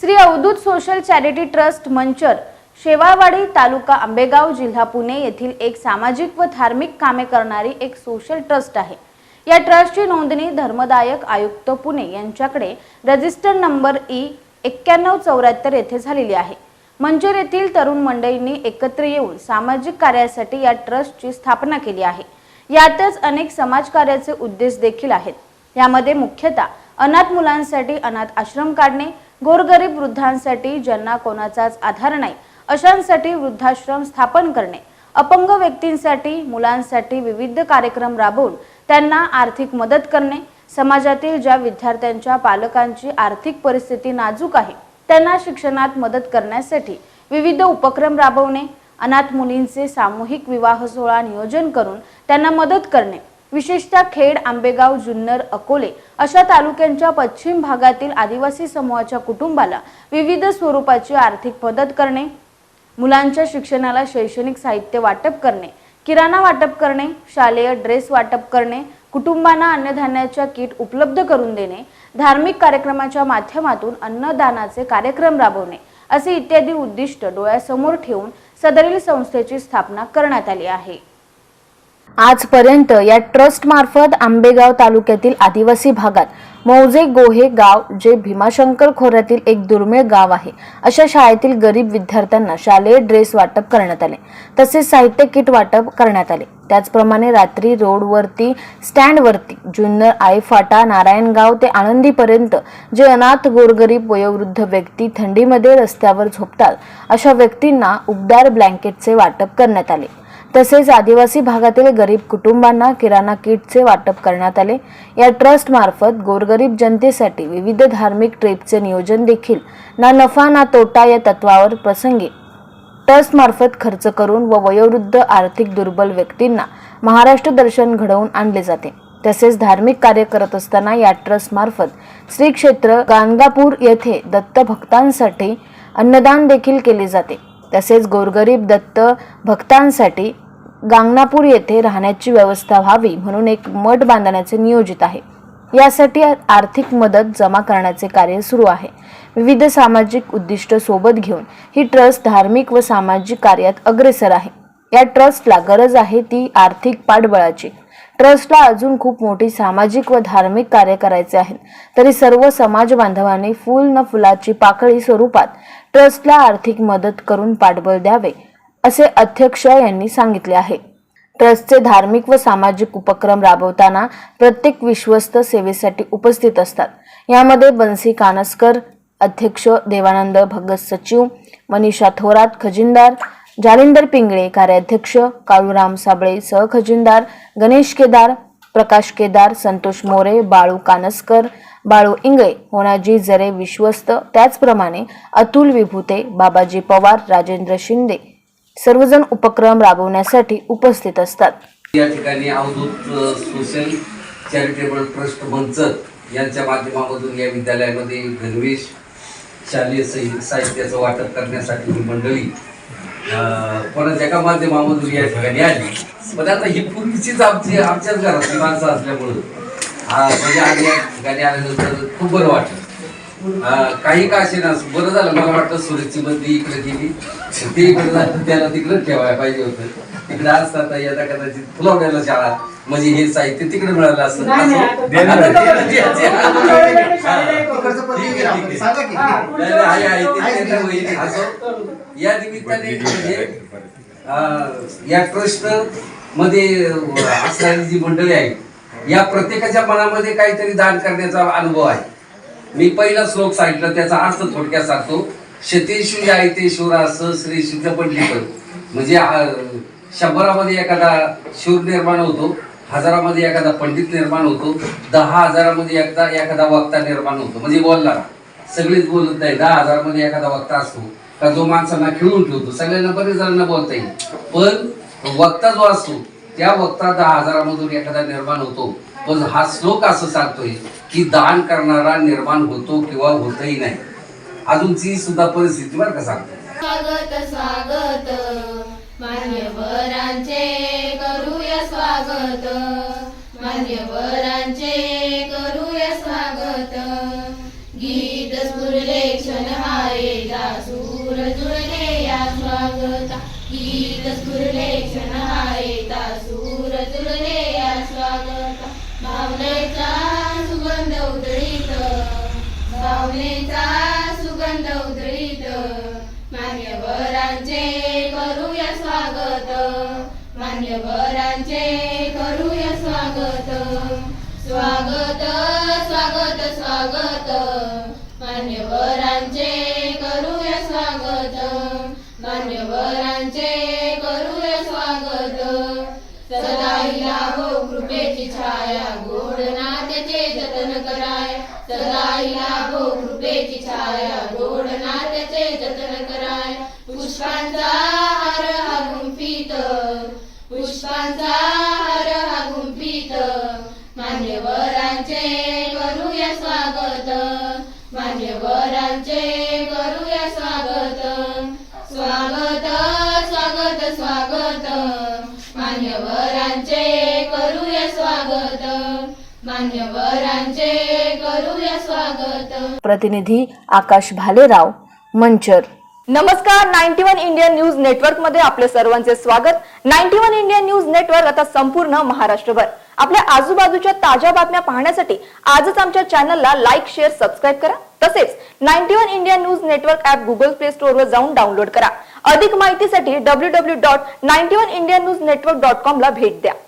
Shri Avdhoot social charity trust Manchar Shewalwadi taluka Ambegaon जिल्हा पुणे येथील एक सामाजिक व धार्मिक कामे करणारी एक सोशल ट्रस्ट आहे. या ट्रस्टची नोंदणी धर्मदायक आयुक्त पुणे यांच्याकडे रजिस्टर नंबर ई एक्क्याण्णव चौऱ्याहत्तर येथे झालेली आहे. मंचर येथील तरुण मंडळींनी एकत्र येऊन सामाजिक कार्यासाठी या ट्रस्टची स्थापना केली आहे. यातच अनेक समाजकार्याचे उद्देश देखील आहेत. यामध्ये मुख्यतः अनाथ मुलांसाठी अनाथ आश्रम काढणे गोरगरीब वृद्धांसाठी ज्यांना कोणाचाच आधार नाही अशांसाठी वृद्धाश्रम स्थापन करणे अपंग व्यक्तींसाठी मुलांसाठी विविध कार्यक्रम राबवून त्यांना आर्थिक मदत करणे समाजातील ज्या विद्यार्थ्यांच्या पालकांची आर्थिक परिस्थिती नाजूक आहे त्यांना शिक्षणात मदत करण्यासाठी विविध उपक्रम राबवणे अनाथ मुलींचे सामूहिक विवाह सोहळा नियोजन करून त्यांना मदत करणे विशेषतः खेड आंबेगाव जुन्नर अकोले अशा तालुक्यांच्या पश्चिम भागातील आदिवासी समूहाच्या कुटुंबाला विविध स्वरूपाची आर्थिक मदत करणे मुलांच्या शिक्षणाला शैक्षणिक साहित्य वाटप करणे किराणा वाटप करणे शालेय ड्रेस वाटप करणे कुटुंबांना अन्नधान्याच्या किट उपलब्ध करून देणे धार्मिक कार्यक्रमाच्या माध्यमातून अन्नदानाचे कार्यक्रम राबवणे असे इत्यादी उद्दिष्ट डोळ्यासमोर ठेवून सदरील संस्थेची स्थापना करण्यात आली आहे. आजपर्यंत या ट्रस्टमार्फत आंबेगाव तालुक्यातील आदिवासी भागात मौजे गोहे गाव जे भीमाशंकर खोऱ्यातील एक दुर्मिळ गाव आहे अशा शाळेतील गरीब विद्यार्थ्यांना शालेय ड्रेस वाटप करण्यात आले. तसेच साहित्य किट वाटप करण्यात आले. त्याचप्रमाणे रात्री रोडवरती स्टँडवरती जुन्नर आई फाटा नारायणगाव ते आनंदीपर्यंत जे अनाथ गोरगरीब वयोवृद्ध व्यक्ती थंडीमध्ये रस्त्यावर झोपतात अशा व्यक्तींना उबदार ब्लँकेटचे वाटप करण्यात आले. तसेच आदिवासी भागातील गरीब कुटुंबांना किराणा किटचे वाटप करण्यात आले. या ट्रस्टमार्फत गोरगरीब जनतेसाठी विविध धार्मिक ट्रिपचे नियोजन देखील ना नफा ना तोटा या तत्वावर प्रसंगी. ट्रस्टमार्फत खर्च करून व वयोवृद्ध आर्थिक दुर्बल व्यक्तींना महाराष्ट्र दर्शन घडवून आणले जाते. तसेच धार्मिक कार्य करत असताना या ट्रस्टमार्फत श्री क्षेत्र गाणगापूर येथे दत्त भक्तांसाठी अन्नदान देखील केले जाते. तसेच गोरगरीब दत्त भक्तांसाठी गांगणापूर येथे राहण्याची व्यवस्था व्हावी म्हणून एक मठ बांधण्याचे नियोजित आहे. यासाठी आर्थिक मदत जमा करण्याचे कार्य सुरू आहे. विविध सामाजिक उद्दिष्ट सोबत घेऊन ही ट्रस्ट धार्मिक व सामाजिक कार्यात अग्रेसर आहे. या ट्रस्टला गरज आहे ती आर्थिक पाठबळाची. ट्रस्टला अजून खूप मोठी सामाजिक व धार्मिक कार्य करायचे आहेत तरी सर्व समाज बांधवांनी फुल न फुलाची पाकळी स्वरूपात ट्रस्टला आर्थिक मदत करून पाठबळ द्यावे. असे अध्यक्ष यांनी सांगितले आहे. ट्रस्टचे धार्मिक व सामाजिक उपक्रम राबवताना प्रत्येक विश्वस्त सेवेसाठी उपस्थित असतात. यामध्ये बन्सी कानस्कर अध्यक्ष देवानंद भगत सचिव मनीषा थोरात खजिनदार जालिंदर पिंगळे कार्याध्यक्ष काळूराम साबळे सहखजिनदार गणेश केदार प्रकाश केदार संतोष मोरे बाळू कानस्कर बाळू इंगळे होनाजी जरे विश्वस्त. त्याचप्रमाणे अतुल विभूते बाबाजी पवार राजेंद्र शिंदे सर्वजण उपक्रम राबवण्यासाठी उपस्थित असतात. या ठिकाणी अवधूत सोशल चॅरिटेबल ट्रस्ट मंचत यांच्या माध्यमामधून या विद्यालयामध्ये गणवेश शालेय साहित्याचं वाटप करण्यासाठी ही मंडळी परत कोणाच्या एका माध्यमामधून या ठिकाणी आली. पण आता ही पूर्वीचीच आमची आमच्याच घरातली माणसं असल्यामुळं हा म्हणजे आम्ही या ठिकाणी आल्यानंतर खूप बरं वाटलं. काही का असे ना बरं झालं मला वाटतं सुरतची बदली इकडे गेली. ते इकडे झालं त्याला तिकडे ठेवायला पाहिजे होतं. तिकडे असतात यदा कदाचित फुलवण्याला शाळा म्हणजे हे साहित्य तिकडे मिळालं असं असं- आता तर द्यायचे. हा. ठीक आहे, ठीक आहे. नाही, नाही, आहे, आहे, ते त्यांना होईल. असं. या निमित्ताने या ट्रस्टमध्ये असणारी जी मंडळी आहे या प्रत्येकाच्या मनामध्ये काहीतरी दान करण्याचा अनुभव आहे. मी पहिला श्लोक सांगितला त्याचा अर्थ थोडक्यात सांगतो. शतेषु जायते असं श्री शुद्ध पंडित म्हणजे शंभरामध्ये एखादा शूर निर्माण होतो हजारामध्ये एखादा पंडित निर्माण होतो दहा हजारामध्ये एकदा एखादा वक्ता निर्माण होतो. म्हणजे बोलणारा सगळेच बोलत नाही दहा हजारामध्ये एखादा वक्ता असतो का जो माणसांना खेळून ठेवतो. सगळ्यांना बरेच जणांना बोलता येईल. पण वक्ता जो असतो त्या वक्ता दहा हजारामधून एखादा निर्माण होतो. पण हा श्लोक असं सांगतोय की दान करणारा निर्माण होतो किंवा होतही नाही. अजूनची सुद्धा परिस्थिती बरं का सांगतो स्वागत स्वागत. मान्यवरांचे करूया स्वागत. मान्यवरांचे करूया स्वागत. गीत स्फुरले क्षण हा सूर जुळले या स्वागत. गीत स्फुरले क्षण हा येता सूर जुळले या मान्यवरांचे करूया स्वागत. स्वागत स्वागत स्वागत. मान्यवरांचे करूया स्वागत. मान्यवरांचे करूया स्वागत. सदाही लाभो हो कृपेची छाया गोड नात्याचे जतन कराय. सदाही लाभो हो कृपेची छाया गोड नात्याचे जतन कराय. पुष्पांचा मान्यवरांचे करूया स्वागत. मान्यवरांचे करूया स्वागत. प्रतिनिधी आकाश भालेराव मंचर. नमस्कार नाईन्टी वन इंडिया न्यूज नेटवर्कमध्ये आपले सर्वांचे स्वागत. Ninety one India news network आता संपूर्ण महाराष्ट्रभर. आपल्या आजूबाजूच्या ताज्या बातम्या पाहण्यासाठी आजच आमच्या चॅनलला लाईक शेअर सबस्क्राईब करा. तसेच ninety one India news network app Google Play store वर जाऊन डाउनलोड करा. अधिक माहितीसाठी W W dot ninety one India news network dot com ला भेट द्या.